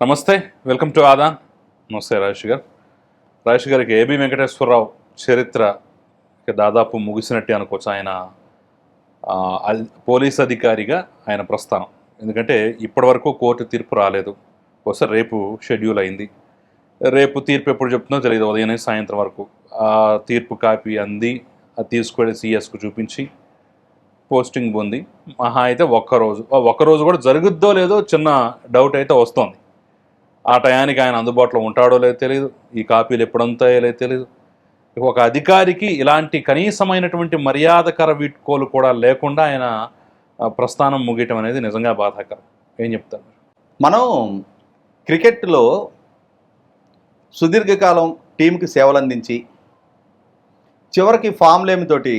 నమస్తే welcome to Aadan. నమస్తే రాజేష్ గారు రాజేష్ గారికి ఏబి వెంకటేశ్వరరావు చరిత్ర దాదాపు ముగిసినట్టే అనుకోవచ్చు. ఆయన పోలీస్ అధికారిగా ఆయన ప్రస్థానం. ఎందుకంటే ఇప్పటివరకు కోర్టు తీర్పు రాలేదు. ఒకసారి రేపు షెడ్యూల్ అయింది. రేపు తీర్పు ఎప్పుడు చెప్తుందో తెలియదు. ఉదయం సాయంత్రం వరకు ఆ తీర్పు కాపీ అంది. అది తీసుకువెళ్ళి సిఎస్కు చూపించి పోస్టింగ్ పొంది. మహా అయితే ఒక్కరోజు ఒక్కరోజు కూడా జరుగుద్దో లేదో చిన్న డౌట్ అయితే వస్తుంది. ఆ టయానికి ఆయన అందుబాటులో ఉంటాడో లేదో తెలియదు ఈ కాపీలు ఎప్పుడంతాయో లేదో తెలియదు ఒక అధికారికి ఇలాంటి కనీసమైనటువంటి మర్యాదకర వీడ్కోలు కూడా లేకుండా ఆయన ప్రస్థానం ముగియటం అనేది నిజంగా బాధాకరం. ఏం చెప్తారు? మనం క్రికెట్లో సుదీర్ఘకాలం టీంకి సేవలు అందించి చివరికి ఫామ్ లేమితోటి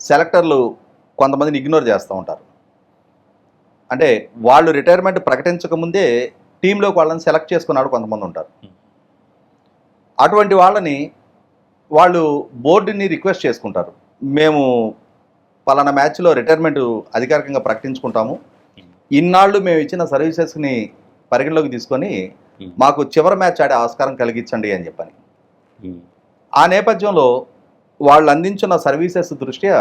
సెలెక్టర్లు కొంతమందిని ఇగ్నోర్ చేస్తూ ఉంటారు. అంటే వాళ్ళు రిటైర్మెంట్ ప్రకటించకముందే టీంలోకి వాళ్ళని సెలెక్ట్ చేసుకున్నాడు కొంతమంది ఉంటారు. అటువంటి వాళ్ళని వాళ్ళు బోర్డుని రిక్వెస్ట్ చేసుకుంటారు. మేము పలానా మ్యాచ్లో రిటైర్మెంట్ అధికారికంగా ప్రకటించుకుంటాము. ఇన్నాళ్ళు మేము ఇచ్చిన సర్వీసెస్ని పరిగణలోకి తీసుకొని మాకు చివరి మ్యాచ్ ఆడే ఆస్కారం కలిగించండి అని చెప్పని. ఆ నేపథ్యంలో వాళ్ళు అందించిన సర్వీసెస్ దృష్ట్యా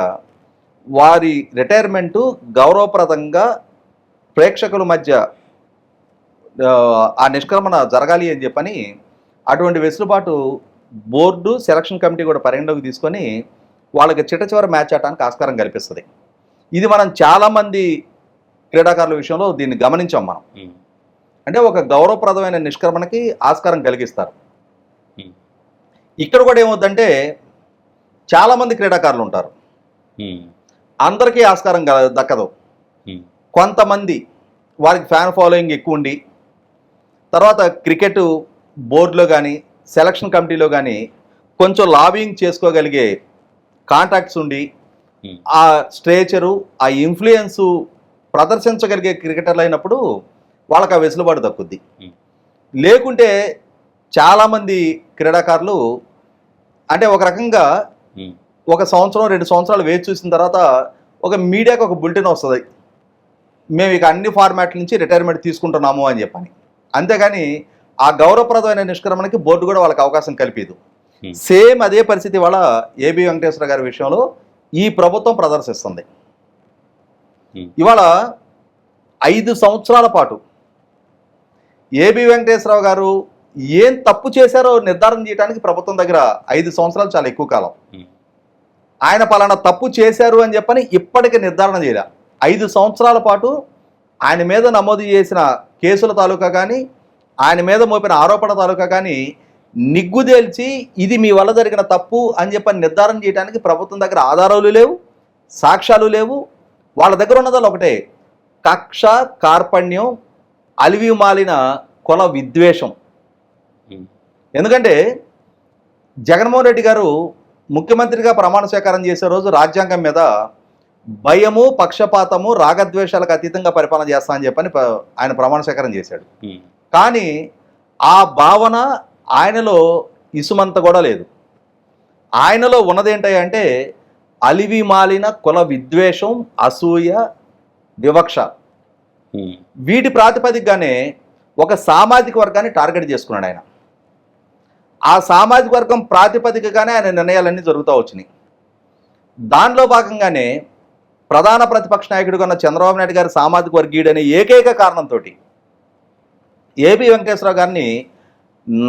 వారి రిటైర్మెంటు గౌరవప్రదంగా ప్రేక్షకుల మధ్య ఆ, నిష్క్రమణ జరగాలి అని చెప్పని అటువంటి వెసులుబాటు బోర్డు సెలక్షన్ కమిటీ కూడా పరిగణలోకి తీసుకొని వాళ్ళకి చిట్ట చివరి మ్యాచ్ ఆడటానికి ఆస్కారం కల్పిస్తుంది. ఇది మనం చాలామంది క్రీడాకారుల విషయంలో దీన్ని గమనించాం మనం. అంటే ఒక గౌరవప్రదమైన నిష్క్రమణకి ఆస్కారం కలిగిస్తారు. ఇక్కడ కూడా ఏమవుద్దంటే చాలామంది క్రీడాకారులు ఉంటారు. అందరికీ ఆస్కారం దక్కదు. కొంతమంది వారికి ఫ్యాన్ ఫాలోయింగ్ ఎక్కువ ఉండి తర్వాత క్రికెట్ బోర్డులో కానీ సెలక్షన్ కమిటీలో కానీ కొంచెం లాబింగ్ చేసుకోగలిగే కాంటాక్ట్స్ ఉండి. ఆ స్ట్రేచరు ఆ ఇన్ఫ్లుయెన్సు ప్రదర్శించగలిగే క్రికెటర్లు అయినప్పుడు వాళ్ళకి ఆ వెసులుబాటు దక్కుద్ది Hmm. లేకుంటే చాలామంది క్రీడాకారులు అంటే ఒక రకంగా ఒక సంవత్సరం రెండు సంవత్సరాలు వేచి చూసిన తర్వాత ఒక మీడియాకి ఒక బులెటిన్ వస్తుంది మేము ఇక అన్ని ఫార్మాట్ల నుంచి రిటైర్మెంట్ తీసుకుంటున్నాము అని చెప్పని అంతేగాని ఆ గౌరవప్రదమైన నిష్క్రమణకి బోర్డు కూడా వాళ్ళకి అవకాశం కల్పించదు Hmm. సేమ్ అదే పరిస్థితి వాళ్ళ ఏబి వెంకటేశ్వర గారి విషయంలో ఈ ప్రభుత్వం ప్రదర్శిస్తుంది. ఇవాళ ఐదు సంవత్సరాల పాటు ఏబి వెంకటేశ్వరరావు గారు ఏం తప్పు చేశారో నిర్ధారణ చేయడానికి ప్రభుత్వం దగ్గర ఐదు సంవత్సరాలు చాలా ఎక్కువ కాలం. Hmm. ఆయన పలానా తప్పు చేశారు అని చెప్పని ఇప్పటికి నిర్ధారణ చేయలే. ఐదు సంవత్సరాల పాటు ఆయన మీద నమోదు చేసిన కేసుల తాలూకా కానీ ఆయన మీద మోపిన ఆరోపణ తాలూకా కానీ నిగ్గుదేల్చి ఇది మీ వల్ల జరిగిన తప్పు అని చెప్పని నిర్ధారణ చేయడానికి ప్రభుత్వం దగ్గర ఆధారాలు లేవు సాక్ష్యాలు లేవు. వాళ్ళ దగ్గర ఉన్నదాలు ఒకటే కక్ష కార్పణ్యం అలివి మాలిన కుల విద్వేషం. ఎందుకంటే జగన్మోహన్ రెడ్డి గారు ముఖ్యమంత్రిగా ప్రమాణ స్వీకారం చేసే రోజు రాజ్యాంగం మీద భయము పక్షపాతము రాగద్వేషాలకు అతీతంగా పరిపాలన చేస్తా అని చెప్పని ఆయన ప్రమాణ స్వీకారం చేశాడు. కానీ ఆ భావన ఆయనలో ఇసుమంత కూడా లేదు. ఆయనలో ఉన్నదేంటంటే అలివి మాలిన కుల విద్వేషం అసూయ వివక్ష. వీటి ప్రాతిపదికగానే ఒక సామాజిక వర్గాన్ని టార్గెట్ చేసుకున్నాడు ఆయన. ఆ సామాజిక వర్గం ప్రాతిపదికగానే ఆయన నిర్ణయాలన్నీ జరుగుతూ వచ్చినాయి. దానిలో భాగంగానే ప్రధాన ప్రతిపక్ష నాయకుడిగా ఉన్న చంద్రబాబు నాయుడు గారి సామాజిక వర్గీయుడు అనే ఏకైక కారణంతో ఏబి వెంకటేశ్వరరావు గారిని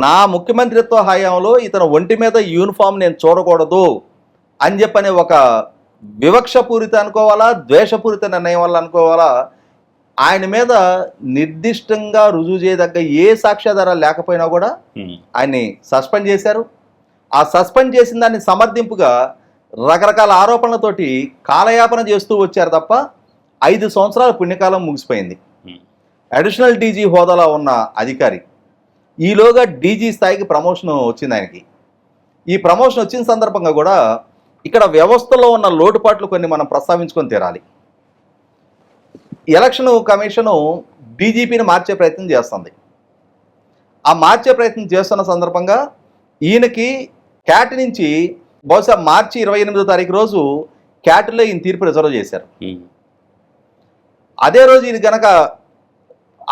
నా ముఖ్యమంత్రిత్వ హయాంలో ఇతను ఒంటి మీద యూనిఫామ్ నేను చూడకూడదు అని చెప్పని ఒక వివక్షపూరిత అనుకోవాలా ద్వేషపూరిత నిర్ణయం వల్ల అనుకోవాలా ఆయన మీద నిర్దిష్టంగా రుజువు చేయదగ్గ ఏ సాక్ష్యాధారాలు లేకపోయినా కూడా ఆయన్ని సస్పెండ్ చేశారు. ఆ సస్పెండ్ చేసిన దాన్ని సమర్థింపుగా రకరకాల ఆరోపణలతోటి కాలయాపన చేస్తూ వచ్చారు తప్ప ఐదు సంవత్సరాల పుణ్యకాలం ముగిసిపోయింది. అడిషనల్ డీజీ హోదాలో ఉన్న అధికారి ఈలోగా డీజీ స్థాయికి ప్రమోషన్ వచ్చింది ఆయనకి. ఈ ప్రమోషన్ వచ్చిన సందర్భంగా కూడా ఇక్కడ వ్యవస్థలో ఉన్న లోటుపాట్లు కొన్ని మనం ప్రస్తావించుకొని తీరాలి. ఎలక్షన్ కమిషను డీజీపీని మార్చే ప్రయత్నం చేస్తుంది. ఆ మార్చే ప్రయత్నం చేస్తున్న సందర్భంగా ఈయనకి క్యాట్ నుంచి బహుశా మార్చి ఇరవై ఎనిమిదో తారీఖు రోజు క్యాట్లో ఈయన తీర్పు రిజర్వ్ చేశారు. అదే రోజు ఈయన గనక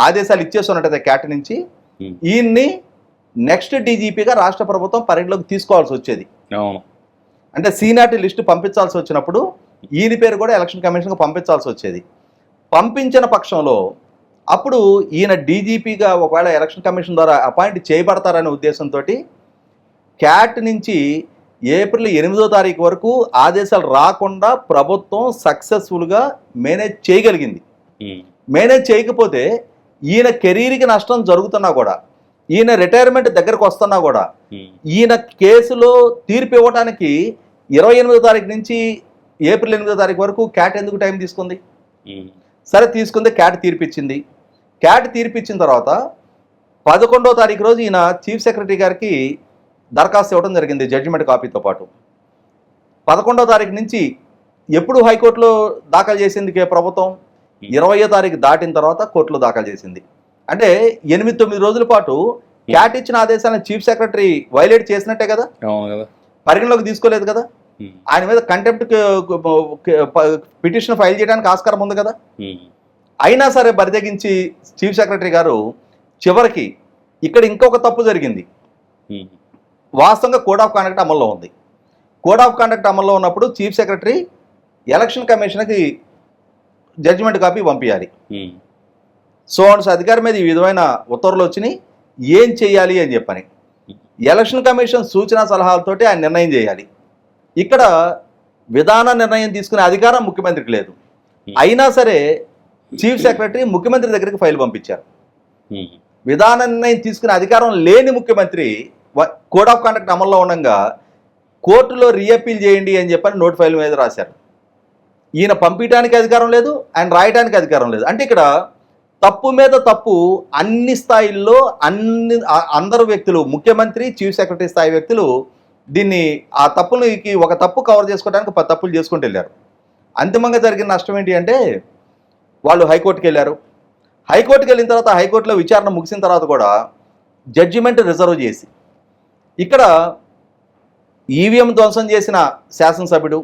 ఆదేశాలు ఇచ్చేస్తున్నట్టయితే క్యాట్ నుంచి. ఈయన్ని నెక్స్ట్ డీజీపీగా రాష్ట్ర ప్రభుత్వం పరిగణలోకి తీసుకోవాల్సి వచ్చేది. అంటే సీనాటి లిస్టు పంపించాల్సి వచ్చినప్పుడు ఈయన పేరు కూడా ఎలక్షన్ కమిషన్కి పంపించాల్సి వచ్చేది. పంపించిన పక్షంలో అప్పుడు ఈయన డీజీపీగా ఒకవేళ ఎలక్షన్ కమిషన్ ద్వారా అపాయింట్ చేయబడతారనే ఉద్దేశంతో క్యాట్ నుంచి ఏప్రిల్ ఎనిమిదో తారీఖు వరకు ఆదేశాలు రాకుండా ప్రభుత్వం సక్సెస్ఫుల్గా మేనేజ్ చేయగలిగింది. మేనేజ్ చేయకపోతే ఈయన కెరీర్కి నష్టం జరుగుతున్నా కూడా ఈయన రిటైర్మెంట్ దగ్గరకు వస్తున్నా కూడా. ఈయన కేసులో తీర్పు ఇవ్వడానికి ఇరవై ఎనిమిదో తారీఖు నుంచి ఏప్రిల్ ఎనిమిదో తారీఖు వరకు క్యాట్ ఎందుకు టైం తీసుకుంది. సరే తీసుకుంది క్యాట్ తీర్పు ఇచ్చింది క్యాట్ తీర్పు ఇచ్చిన తర్వాత పదకొండో తారీఖు రోజు ఈయన చీఫ్ సెక్రటరీ గారికి దరఖాస్తు ఇవ్వడం జరిగింది జడ్జిమెంట్ కాపీతో పాటు. పదకొండో తారీఖు నుంచి ఎప్పుడు హైకోర్టులో దాఖలు చేసింది కే ప్రభుత్వం? ఇరవయో తారీఖు దాటిన తర్వాత కోర్టులో దాఖలు చేసింది. అంటే ఎనిమిది తొమ్మిది రోజుల పాటు క్యాట్ ఇచ్చిన ఆదేశాలను చీఫ్ సెక్రటరీ వైలేట్ చేసినట్టే కదా? పరిగణలోకి తీసుకోలేదు కదా? ఉమ్. ఆయన మీద కంటెంప్ట్ పిటిషన్ ఫైల్ చేయడానికి ఆస్కారం ఉంది కదా? ఉమ్. అయినా సరే బరితెగించి చీఫ్ సెక్రటరీ గారు చివరికి ఇక్కడ ఇంకొక తప్పు జరిగింది. ఉమ్. వాస్తవంగా కోడ్ ఆఫ్ కాండక్ట్ అమల్లో ఉంది. కోడ్ ఆఫ్ కాండక్ట్ అమల్లో ఉన్నప్పుడు చీఫ్ సెక్రటరీ ఎలక్షన్ కమిషన్కి జడ్జిమెంట్ కాపీ పంపించాలి. సోన్స్ అధికారి మీద ఈ విధమైన ఉత్తర్వులు వచ్చినాయి. ఏం చేయాలి అని చెప్పని. ఎలక్షన్ కమిషన్ సూచన సలహాలతోటి ఆయన నిర్ణయం చేయాలి. ఇక్కడ విధాన నిర్ణయం తీసుకునే అధికారం ముఖ్యమంత్రికి లేదు. అయినా సరే చీఫ్ సెక్రటరీ ముఖ్యమంత్రి దగ్గరికి ఫైల్ పంపించారు. విధాన నిర్ణయం తీసుకునే అధికారం లేని ముఖ్యమంత్రి కోడ్ ఆఫ్ కండక్ట్ అమల్లో ఉండగా కోర్టులో రీఅపీల్ చేయండి అని చెప్పని నోట్ ఫైల్ మీద రాశారు. ఈయన పంపించడానికి అధికారం లేదు ఆయన రాయడానికి అధికారం లేదు. అంటే ఇక్కడ తప్పు మీద తప్పు అన్ని స్థాయిల్లో అన్ని అందరు వ్యక్తులు ముఖ్యమంత్రి చీఫ్ సెక్రటరీ స్థాయి వ్యక్తులు దీన్ని ఆ తప్పులకి ఒక తప్పు కవర్ చేసుకోవడానికి పది తప్పులు చేసుకుంటూ వెళ్ళారు. అంతిమంగా జరిగిన నష్టం ఏంటి అంటే వాళ్ళు హైకోర్టుకి వెళ్ళారు. హైకోర్టుకి వెళ్ళిన తర్వాత హైకోర్టులో విచారణ ముగిసిన తర్వాత కూడా జడ్జిమెంట్ రిజర్వ్ చేసి ఇక్కడ ఈవీఎం ధ్వంసం చేసిన శాసనసభ్యుడు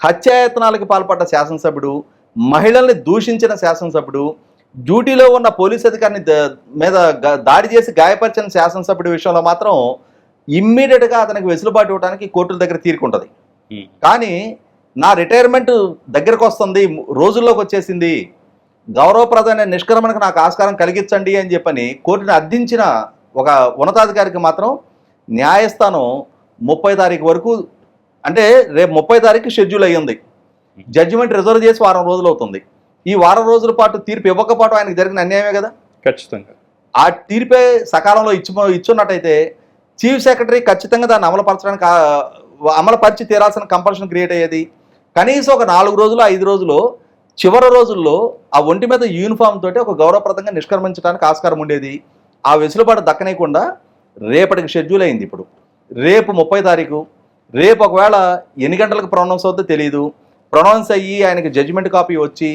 హత్యాయత్నాలకు పాల్పడ్డ శాసనసభ్యుడు మహిళల్ని దూషించిన శాసనసభ్యుడు డ్యూటీలో ఉన్న పోలీస్ అధికారిని మీద దాడి చేసి గాయపరిచిన శాసనసభ్యుడి విషయంలో మాత్రం ఇమ్మీడియట్గా అతనికి వెసులుబాటు ఇవ్వడానికి కోర్టుల దగ్గర తీరుకుంటుంది. కానీ నా రిటైర్మెంట్ దగ్గరకు వస్తుంది రోజుల్లోకి వచ్చేసింది గౌరవప్రదమైన నిష్క్రమణకు నాకు ఆస్కారం కలిగించండి అని చెప్పని కోర్టుని అర్థించిన ఒక ఉన్నతాధికారికి మాత్రం న్యాయస్థానం ముప్పై తారీఖు వరకు అంటే రేపు ముప్పై తారీఖు షెడ్యూల్ అయ్యింది. జడ్జిమెంట్ రిజర్వ్ చేసి వారం రోజులు అవుతుంది. ఈ వారం రోజుల పాటు తీర్పు ఇవ్వకపోవడం ఆయనకు జరిగిన అన్యాయమే కదా? ఖచ్చితంగా. ఆ తీర్పే సకాలంలో ఇచ్చి ఇచ్చున్నట్టయితే చీఫ్ సెక్రటరీ ఖచ్చితంగా దాన్ని అమలుపరచడానికి అమలుపరిచి తీరాల్సిన కంపల్షన్ క్రియేట్ అయ్యేది. కనీసం ఒక నాలుగు రోజులు ఐదు రోజులు చివరి రోజుల్లో ఆ ఒంటి మీద యూనిఫామ్ తోటి ఒక గౌరవప్రదంగా నిష్క్రమించడానికి ఆస్కారం ఉండేది. ఆ వెసులుబాటు దక్కనీయకుండా రేపటికి షెడ్యూల్ అయింది ఇప్పుడు. రేపు ముప్పై తారీఖు. రేపు ఒకవేళ ఎన్ని గంటలకు ప్రొనౌన్స్ అవుతుందో తెలియదు ప్రొనౌన్స్ అయ్యి ఆయనకి జడ్జిమెంట్ కాపీ వచ్చి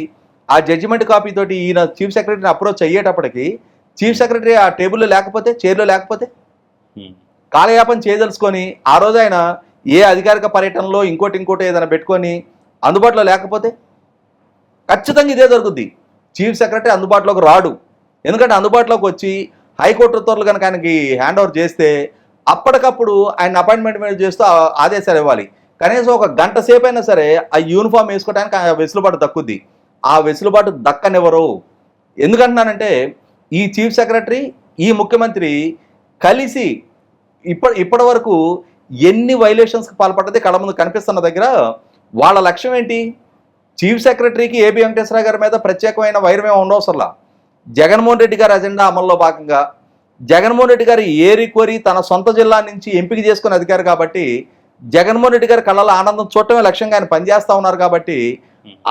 ఆ జడ్జిమెంట్ కాపీ తోటి ఈయన చీఫ్ సెక్రటరీని అప్రోచ్ అయ్యేటప్పటికి చీఫ్ సెక్రటరీ ఆ టేబుల్లో లేకపోతే చైర్లో లేకపోతే. కాలయాపన చేయదలుచుకొని ఆ రోజు ఆయన ఏ అధికారిక పర్యటనలో ఇంకోటి ఇంకోటి ఏదైనా పెట్టుకొని అందుబాటులో లేకపోతే? ఖచ్చితంగా ఇదే జరుగుద్ది. చీఫ్ సెక్రటరీ అందుబాటులోకి రాడు. ఎందుకంటే అందుబాటులోకి వచ్చి హైకోర్టు ఉత్తర్వులు కనుక ఆయనకి హ్యాండ్ ఓవర్ చేస్తే అప్పటికప్పుడు ఆయన అపాయింట్మెంట్ మీద చేస్తూ ఆ- ఆదేశాలు ఇవ్వాలి. కనీసం ఒక గంట సేపు అయినా సరే ఆ యూనిఫామ్ వేసుకోవడానికి ఆ వెసులుబాటు దక్కుద్ది. ఆ వెసులుబాటు దక్కనివ్వరు. ఎందుకంటున్నానంటే ఈ చీఫ్ సెక్రటరీ ఈ ముఖ్యమంత్రి కలిసి ఇప్పటి ఇప్పటి వరకు ఎన్ని వైలేషన్స్కి పాల్పడ్డది కళ ముందు కనిపిస్తున్న దగ్గర వాళ్ళ లక్ష్యం ఏంటి? చీఫ్ సెక్రటరీకి ఏబి వెంకటేశ్వర గారి మీద ప్రత్యేకమైన వైరమే ఉండవసరలా? జగన్మోహన్ రెడ్డి గారి అజెండా అమల్లో భాగంగా జగన్మోహన్ రెడ్డి గారు ఏరి కోరి తన సొంత జిల్లా నుంచి ఎంపిక చేసుకున్న అధికారి కాబట్టి జగన్మోహన్ రెడ్డి గారి కళ్ళలో ఆనందం చూడటమే లక్ష్యంగా ఆయన పనిచేస్తా ఉన్నారు కాబట్టి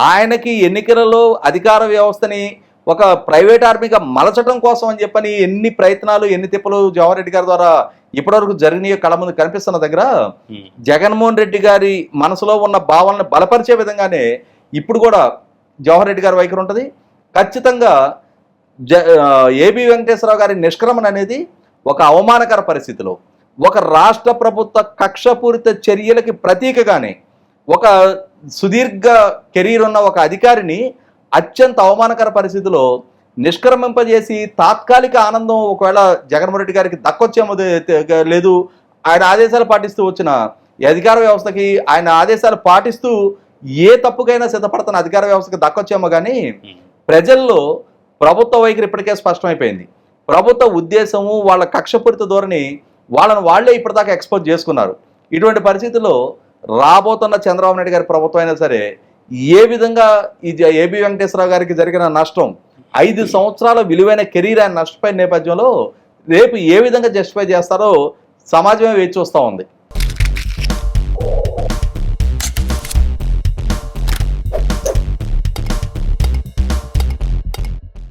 ఆయనకి ఎన్నికలలో అధికార వ్యవస్థని ఒక ప్రైవేట్ ఆర్మీగా మలచడం కోసం అని చెప్పని ఎన్ని ప్రయత్నాలు ఎన్ని తిప్పలు జవహర్ రెడ్డి గారి ద్వారా ఇప్పటివరకు జరిగినాయో కళ్ళ ముందు కనిపిస్తున్న దగ్గర ఉమ్. జగన్మోహన్ రెడ్డి గారి మనసులో ఉన్న భావాలను బలపరిచే విధంగానే ఇప్పుడు కూడా జవహర్ రెడ్డి గారి వైఖరి ఉంటుంది ఖచ్చితంగా జ ఏబి వెంకటేశ్వరరావు గారి నిష్క్రమణ అనేది ఒక అవమానకర పరిస్థితిలో ఒక రాష్ట్ర ప్రభుత్వ కక్షపూరిత చర్యలకి ప్రతీకగానే ఒక సుదీర్ఘ కెరీర్ ఉన్న ఒక అధికారిని అత్యంత అవమానకర పరిస్థితిలో నిష్క్రమింపజేసి తాత్కాలిక ఆనందం ఒకవేళ జగన్మోహన్ రెడ్డి గారికి దక్కొచ్చేమో లేదు ఆయన ఆదేశాలు పాటిస్తూ వచ్చిన అధికార వ్యవస్థకి ఆయన ఆదేశాలు పాటిస్తూ ఏ తప్పుకైనా సిద్ధపడుతున్న అధికార వ్యవస్థకి దక్కొచ్చేమో కానీ ప్రజల్లో ప్రభుత్వ వైఖరి ఇప్పటికే స్పష్టమైపోయింది. ప్రభుత్వ ఉద్దేశము వాళ్ళ కక్షపూరిత ధోరణి వాళ్ళని వాళ్ళే ఇప్పటిదాకా ఎక్స్పోజ్ చేసుకున్నారు. ఇటువంటి పరిస్థితుల్లో రాబోతున్న చంద్రబాబు నాయుడు గారి ప్రభుత్వం అయినా సరే ఏ విధంగా ఈ ఏబీ ఏబి వెంకటేశ్వరరావు గారికి జరిగిన నష్టం ఐదు సంవత్సరాల విలువైన కెరీర్ ఆయన నష్టపోయిన నేపథ్యంలో రేపు ఏ విధంగా జస్టిఫై చేస్తారో సమాజమే వేచి చూస్తూ ఉంది.